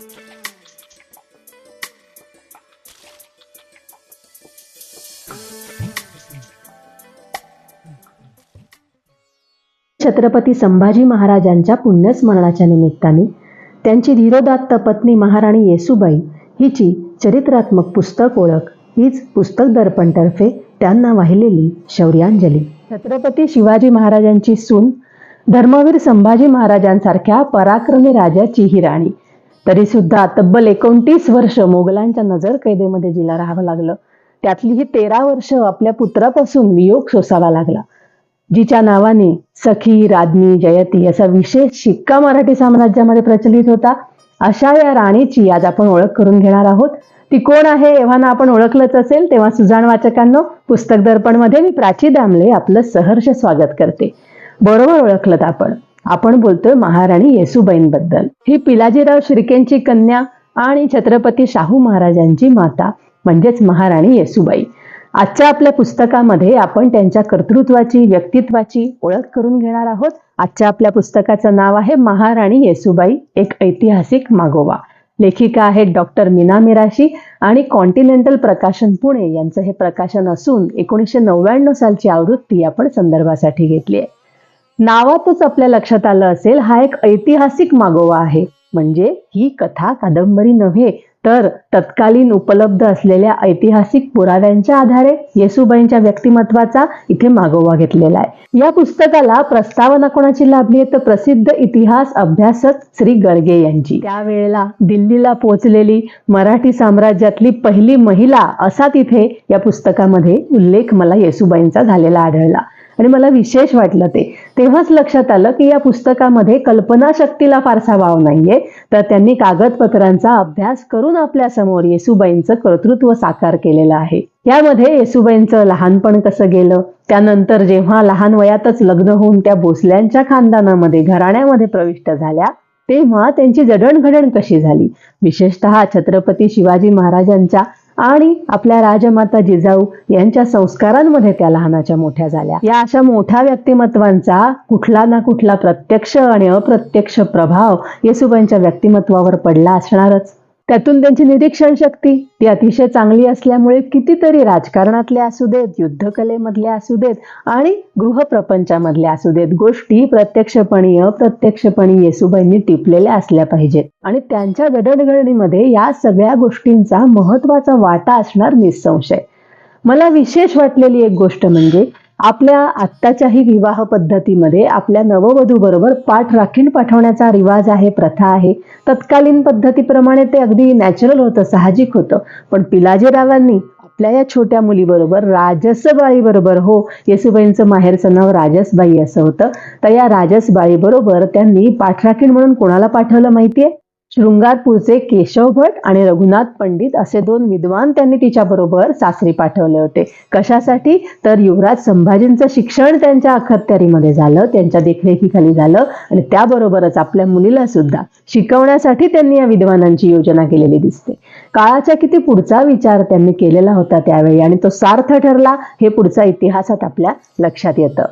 छत्रपती संभाजी महाराजांच्या पुण्यस्मरणाच्या निमित्ताने त्यांची धीरोदात्त पत्नी महाराणी येसुबाई हिची चरित्रात्मक पुस्तक ओळख हीच पुस्तक दर्पणतर्फे त्यांना वाहिलेली शौर्यांजली. छत्रपती शिवाजी महाराजांची सून धर्मवीर संभाजी महाराजांसारख्या पराक्रमी राजाची ही राणी तरी सुद्धा तब्बल एकोणतीस वर्ष मोगलांच्या नजर कैदेमध्ये जिला राहावं लागलं. त्यातली ही तेरा वर्ष आपल्या पुत्रापासून वियोग सोसावा लागला. जिच्या नावाने सखी राज्ञी जयती असा विशेष शिक्का मराठी साम्राज्यामध्ये प्रचलित होता अशा या राणीची आज आपण ओळख करून घेणार आहोत. ती कोण आहे एव्हाना आपण ओळखलंच असेल तेव्हा सुजाण वाचकांनो पुस्तक दर्पणमध्ये मी प्राची दामले आपलं सहर्ष स्वागत करते. बरोबर ओळखलं आपण. आपण बोलतोय महाराणी येसुबाईंबद्दल. ही पिलाजीराव शिर्केंची कन्या आणि छत्रपती शाहू महाराजांची माता म्हणजेच महाराणी येसुबाई. आजच्या आपल्या पुस्तकामध्ये आपण त्यांच्या कर्तृत्वाची व्यक्तित्वाची ओळख करून घेणार आहोत. आजच्या आपल्या पुस्तकाचं नाव आहे महाराणी येसुबाई एक ऐतिहासिक मागोवा. लेखिका आहेत डॉक्टर मीना मिराशी आणि कॉन्टिनेंटल प्रकाशन पुणे यांचं हे प्रकाशन असून एकोणीसशे नव्याण्णव सालची आवृत्ती आपण संदर्भासाठी घेतली आहे. नावातच आपल्या लक्षात आलं असेल हा एक ऐतिहासिक मागोवा आहे. म्हणजे ही कथा कादंबरी नव्हे तर तत्कालीन उपलब्ध असलेल्या ऐतिहासिक पुराव्यांच्या आधारे येसुबाईंच्या व्यक्तिमत्वाचा इथे मागोवा घेतलेला आहे. या पुस्तकाला प्रस्तावना कोणाची लाभली आहे तर प्रसिद्ध इतिहास अभ्यासक श्री गर्गे यांची. त्यावेळेला दिल्लीला पोहोचलेली मराठी साम्राज्यातली पहिली महिला असा तिथे या पुस्तकामध्ये उल्लेख मला येसुबाईंचा झालेला आढळला. आणि मला विशेष वाटलं ते. तेव्हाच लक्षात आलं की या पुस्तकामध्ये कल्पनाशक्तीला फारसा वाव नाहीये. तर त्यांनी कागदपत्रांचा अभ्यास करून आपल्यासमोर कर्तृत्व साकार केलेलं आहे. यामध्ये येसुबाईंचं लहानपण कसं गेलं? त्यानंतर जेव्हा लहान वयातच लग्न होऊन त्या भोसल्यांच्या खानदानामध्ये घराण्यामध्ये प्रविष्ट झाल्या तेव्हा त्यांची जडणघडण कशी झाली? विशेषतः छत्रपती शिवाजी महाराजांच्या आणि आपल्या राजमाता जिजाऊ यांच्या संस्कारांमध्ये त्या लहानाच्या मोठ्या झाल्या. या अशा मोठ्या व्यक्तिमत्वांचा कुठला ना कुठला प्रत्यक्ष आणि अप्रत्यक्ष प्रभाव येसुबाईंच्या व्यक्तिमत्वावर पडला असणारच. त्यातून त्यांची निरीक्षण शक्ती ती अतिशय चांगली असल्यामुळे कितीतरी राजकारणातल्या असू देत युद्धकलेमधल्या असू देत आणि गृहप्रपंचामधल्या असू देत गोष्टी प्रत्यक्षपणी अप्रत्यक्षपणी येसुबाईंनी टिपलेल्या असल्या पाहिजेत. आणि त्यांच्या जडणघडणीमध्ये या सगळ्या गोष्टींचा महत्त्वाचा वाटा असणार निसंशय. मला विशेष वाटलेली एक गोष्ट म्हणजे आपल्या आत्ताच्याही विवाह पद्धतीमध्ये आपल्या नववधूबरोबर पाठ राखीण पाठवण्याचा रिवाज आहे प्रथा आहे. तत्कालीन पद्धतीप्रमाणे ते अगदी नॅचरल होतं साहजिक होतं. पण पिलाजीरावांनी आपल्या या छोट्या मुलीबरोबर राजसबाईबरोबर हो येसुबाईंचं माहेरचं नाव राजसबाई असं होतं. तर या राजसबाईबरोबर त्यांनी पाठराखीण म्हणून कोणाला पाठवलं माहितीये? शृंगारपूरचे केशव भट आणि रघुनाथ पंडित असे दोन विद्वान त्यांनी तिच्याबरोबर सासरी पाठवले होते. कशासाठी? तर युवराज संभाजींचं शिक्षण त्यांच्या अखत्यारीमध्ये झालं त्यांच्या देखरेखीखाली झालं आणि त्याबरोबरच आपल्या मुलीला सुद्धा. शिकवण्यासाठी त्यांनी या विद्वानांची योजना केलेली दिसते. काळाच्या किती पुढचा विचार त्यांनी केलेला होता त्यावेळी आणि तो सार्थ ठरला हे पुढचा इतिहासात आपल्या लक्षात येतं.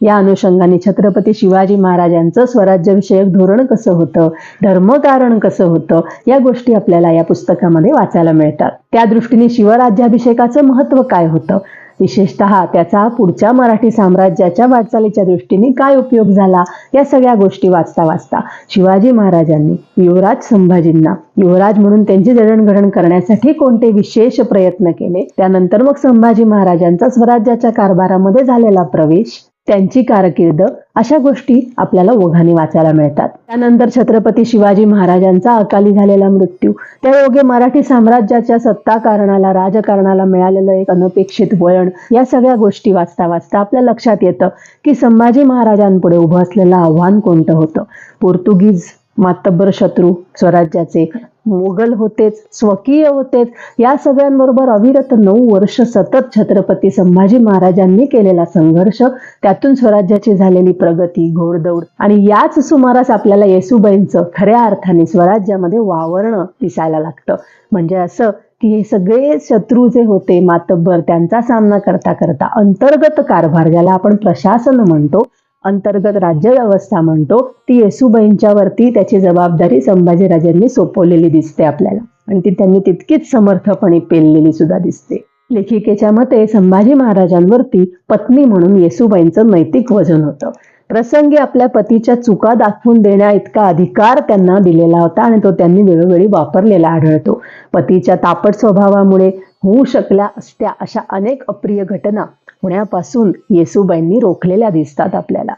या अनुषंगाने छत्रपती शिवाजी महाराजांचं स्वराज्यविषयक धोरण कसं होतं धर्मकारण कसं होतं या गोष्टी आपल्याला या पुस्तकामध्ये वाचायला मिळतात. त्या दृष्टीने शिवराज्याभिषेकाचं महत्त्व काय होतं? विशेषतः त्याचा पुढच्या मराठी साम्राज्याच्या वाटचालीच्या दृष्टीने काय उपयोग झाला? या सगळ्या गोष्टी वाचता वाचता शिवाजी महाराजांनी युवराज संभाजींना युवराज म्हणून त्यांची जडणघडण करण्यासाठी कोणते विशेष प्रयत्न केले? त्यानंतर मग संभाजी महाराजांचा स्वराज्याच्या कारभारामध्ये झालेला प्रवेश त्यांची कारकीर्द अशा गोष्टी आपल्याला ओघाने वाचायला मिळतात. त्यानंतर छत्रपती शिवाजी महाराजांचा अकाली झालेला मृत्यू. त्या योगे मराठी साम्राज्याच्या सत्ता कारणाला राजकारणाला मिळालेलं एक अनपेक्षित वळण या सगळ्या गोष्टी वाचता वाचता आपल्या लक्षात येतं की संभाजी महाराजांपुढे उभं असलेलं आव्हान कोणतं होतं? पोर्तुगीज मातब्बर शत्रू स्वराज्याचे. मोगल होतेच स्वकीय होतेच. या सगळ्यांबरोबर अविरत नऊ वर्ष सतत छत्रपती संभाजी महाराजांनी केलेला संघर्ष त्यातून स्वराज्याची झालेली प्रगती घोडदौड आणि याच सुमारास आपल्याला येसुबाईंचं खऱ्या अर्थाने स्वराज्यामध्ये वावरणं दिसायला लागतं. म्हणजे असं की हे सगळे शत्रू जे होते मातब्बर त्यांचा सामना करता करता अंतर्गत कारभार ज्याला आपण प्रशासन म्हणतो अंतर्गत राज्यव्यवस्था म्हणतो ती येसूबाईंच्यावरती त्याची जबाबदारी संभाजीराजांनी सोपवलेली दिसते आपल्याला. आणि ती त्यांनी तितकीच समर्थपणे पेललेली सुद्धा दिसते. लेखिकेच्या मते संभाजी महाराजांवरती पत्नी म्हणून येसूबाईंचं नैतिक वजन होतं. प्रसंगी आपल्या पतीच्या चुका दाखवून देण्या इतका अधिकार त्यांना दिलेला होता आणि तो त्यांनी वेळोवेळी वापरलेला आढळतो. पतीच्या तापट स्वभावामुळे होऊ शकल्या असत्या अशा अनेक अप्रिय घटना होण्यापासून येसूबाईंनी रोखलेल्या दिसतात आपल्याला.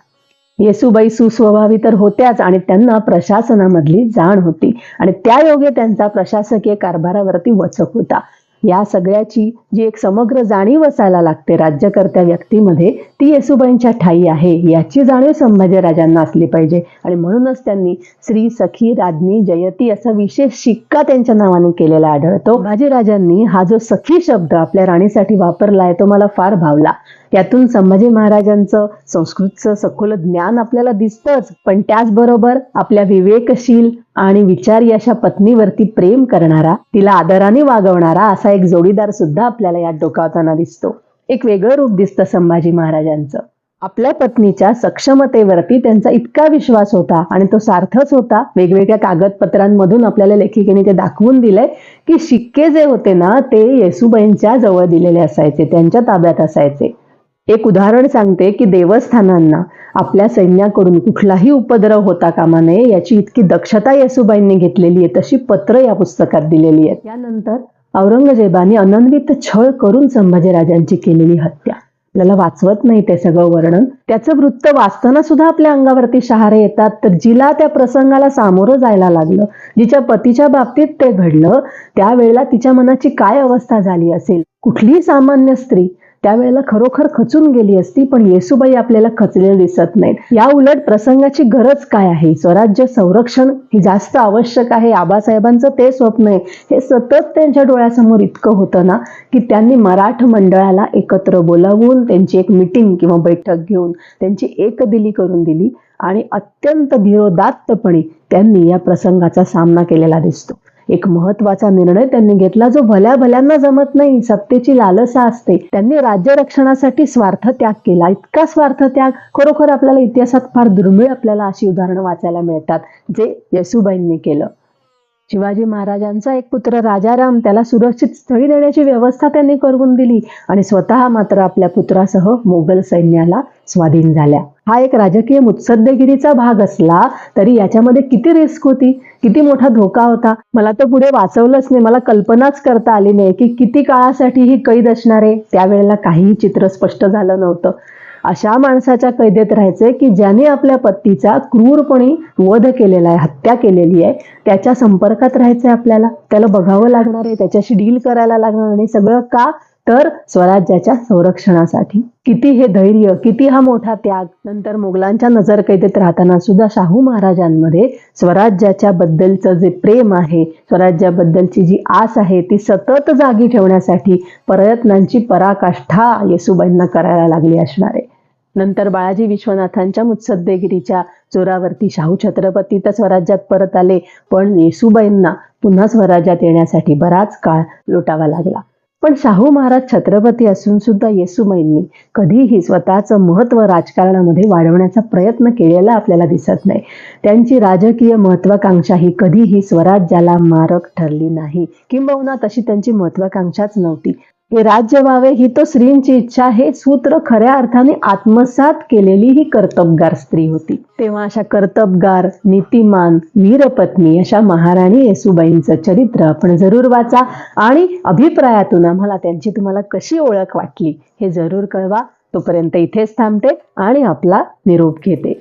येसूबाई सुस्वभावी तर होत्याच आणि त्यांना प्रशासनामधली जाण होती. आणि त्या योगे त्यांचा प्रशासकीय कारभारावरती वचक होता. या सगळ्याची जी एक समग्र जाणीव असायला लागते राज्यकर्त्या व्यक्तीमध्ये ती येसुबाईंच्या ठाई आहे. याची जाणीव संभाजीराजांना असली पाहिजे. आणि म्हणूनच त्यांनी श्री सखी राज्ञी जयती असा विशेष शिक्का त्यांच्या नावाने केलेला आढळतो. संभाजीराजांनी हा जो सखी शब्द आपल्या राणीसाठी वापरला आहे तो मला फार भावला. त्यातून संभाजी महाराजांचं संस्कृतचं सखोल ज्ञान आपल्याला दिसतंच. पण त्याचबरोबर आपल्या विवेकशील आणि विचारी अशा पत्नीवरती प्रेम करणारा तिला आदराने वागवणारा असा एक जोडीदार सुद्धा आपल्याला यात डोकावताना दिसतो. एक वेगळं रूप दिसतं संभाजी महाराजांचं. आपल्या पत्नीच्या सक्षमतेवरती त्यांचा इतका विश्वास होता आणि तो सार्थच होता. वेगवेगळ्या कागदपत्रांमधून आपल्याला लेखिकेने ते दाखवून दिलंय की शिक्के जे होते ना ते येसुबाईंच्या जवळ दिलेले असायचे त्यांच्या ताब्यात असायचे. एक उदाहरण सांगते की देवस्थानांना आपल्या सैन्याकडून कुठलाही उपद्रव होता कामा नये याची इतकी दक्षता येसुबाईंनी घेतलेली आहे तशी पत्र या पुस्तकात दिलेली आहेत. त्यानंतर औरंगजेबाने अनन्वित छळ करून संभाजीराजांची केलेली हत्या. आपल्याला वाचवत नाही ते सगळं वर्णन. त्याचं वृत्त वाचताना सुद्धा आपल्या अंगावरती शहारे येतात तर जिला त्या प्रसंगाला सामोरं जायला लागलं. जिच्या पतीच्या बाबतीत ते घडलं त्यावेळेला तिच्या मनाची काय अवस्था झाली असेल? कुठलीही सामान्य स्त्री त्यावेळेला खरोखर खचून गेली असती पण येसुबाई आपल्याला खचलेले दिसत नाहीत. या उलट प्रसंगाची गरज काय आहे? स्वराज्य संरक्षण ही जास्त आवश्यक आहे. आबासाहेबांचं ते स्वप्न आहे. हे सतत त्यांच्या डोळ्यासमोर इतकं होतं ना की त्यांनी मराठ मंडळाला एकत्र बोलावून त्यांची एक मिटिंग किंवा बैठक घेऊन त्यांची एकदिली करून दिली आणि अत्यंत धीरोदात्तपणे त्यांनी या प्रसंगाचा सामना केलेला दिसतो. एक महत्त्वाचा निर्णय त्यांनी घेतला जो भल्या भल्यांना जमत नाही सत्तेची लालसा असते. त्यांनी राज्य रक्षणासाठी स्वार्थ त्याग केला. इतका स्वार्थ त्याग खरोखर आपल्याला इतिहासात फार दुर्मिळ आपल्याला अशी उदाहरणं वाचायला मिळतात जे येसूबाईंनी केलं. शिवाजी महाराजांचा एक पुत्र राजाराम त्याला सुरक्षित स्थळी देण्याची व्यवस्था त्यांनी करून दिली आणि स्वतः मात्र आपल्या पुत्रासह मोगल सैन्याला स्वाधीन झाल्या. हा एक राजकीय मुत्सद्देगिरीचा भाग असला तरी याच्यामध्ये किती रिस्क होती? किती मोठा धोका होता? मला तर पुढे वाचवलंच नाही. मला कल्पनाच करता आली नाही की किती काळासाठी ही कैद असणार आहे. त्यावेळेला काहीही चित्र स्पष्ट झालं नव्हतं. अशा माणसाच्या कैदेत राहायचे की ज्याने आपल्या पत्नीचा क्रूरपणे वध केलेला आहे हत्या केलेली आहे त्याच्या संपर्कात राहायचंय आपल्याला. त्याला बघावं लागणार आहे त्याच्याशी डील करायला लागणार आणि सगळं का तर स्वराज्याच्या संरक्षणासाठी. किती हे धैर्य किती हा मोठा त्याग. नंतर मुघलांच्या नजर कैदेत राहताना सुद्धा शाहू महाराजांमध्ये स्वराज्याच्या बद्दलचं जे प्रेम आहे स्वराज्याबद्दलची जी आस आहे ती सतत जागी ठेवण्यासाठी प्रयत्नांची पराकाष्ठा येसुबाईंना करायला लागली असणार आहे. नंतर बाळाजी विश्वनाथांच्या मुत्सद्देगिरीच्या जोरावरती शाहू छत्रपती तर स्वराज्यात परत आले पण येसुबाईंना पुन्हा स्वराज्यात येण्यासाठी बराच काळ लोटावा लागला. पण शाहू महाराज छत्रपती असून सुद्धा येसुमाईंनी कधीही स्वतःचं महत्त्व राजकारणामध्ये वाढवण्याचा प्रयत्न केलेला आपल्याला दिसत नाही. त्यांची राजकीय महत्वाकांक्षा ही कधीही स्वराज्याला मारक ठरली नाही. किंबहुना तशी त्यांची महत्वाकांक्षाच नव्हती. हे राज्य व्हावे ही तो स्त्रींची इच्छा हे सूत्र खऱ्या अर्थाने आत्मसात केलेली ही कर्तबगार स्त्री होती. तेव्हा अशा कर्तबगार नीतिमान वीरपत्नी अशा महाराणी येसुबाईंचं चरित्र आपण जरूर वाचा आणि अभिप्रायातून आम्हाला त्यांची तुम्हाला कशी ओळख वाटली हे जरूर कळवा. तोपर्यंत इथेच थांबते आणि आपला निरोप घेते.